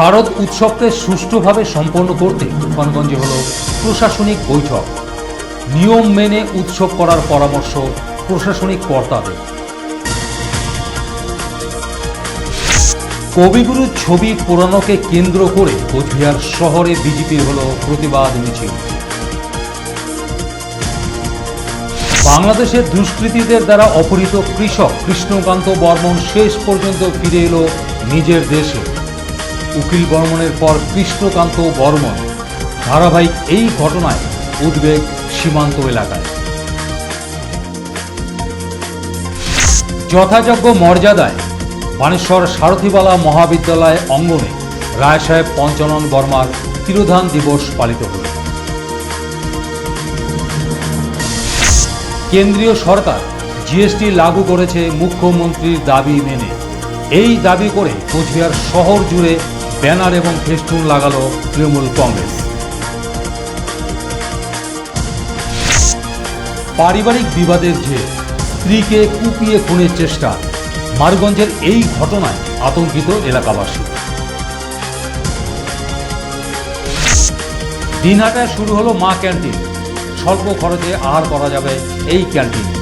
শারদ উৎসবকে সুষ্ঠুভাবে সম্পন্ন করতে তুফানগঞ্জে হল প্রশাসনিক বৈঠক। নিয়ম মেনে উৎসব করার পরামর্শ প্রশাসনিক কর্তাদের। কবিগুরুর ছবি পোড়ানোকে কেন্দ্র করে কোচবিহার শহরে বিজেপির হল প্রতিবাদ মিছিল। বাংলাদেশের দুষ্কৃতীদের দ্বারা অপহৃত কৃষক কৃষ্ণকান্ত বর্মন শেষ পর্যন্ত ফিরে এলো নিজের দেশে। উকিল বর্মনের পর কৃষ্ণকান্ত বর্মন ধারাবাহিক এই ঘটনায় উদ্বেগ সীমান্ত এলাকায়। যথাযোগ্য মর্যাদায় বানেশ্বর সারথীবালা মহাবিদ্যালয় অঙ্গনে রায় সাহেব পঞ্চানন বর্মার তিরোধান দিবস পালিত হল। কেন্দ্রীয় সরকার জিএসটি লাগু করেছে মুখ্যমন্ত্রীর দাবি মেনে। এই দাবি করে কোচবিহার শহর জুড়ে ব্যানার এবং ফেস্টুন লাগালো তৃণমূল কংগ্রেস। পারিবারিক বিবাদের জের স্ত্রীকে কুপিয়ে খুনের চেষ্টা, মারগঞ্জের এই ঘটনায় আতঙ্কিত এলাকাবাসী। দিনহাটায় শুরু হলো মা ক্যান্টিন, স্বল্প খরচে আহার করা যাবে এই ক্যান্টিনে।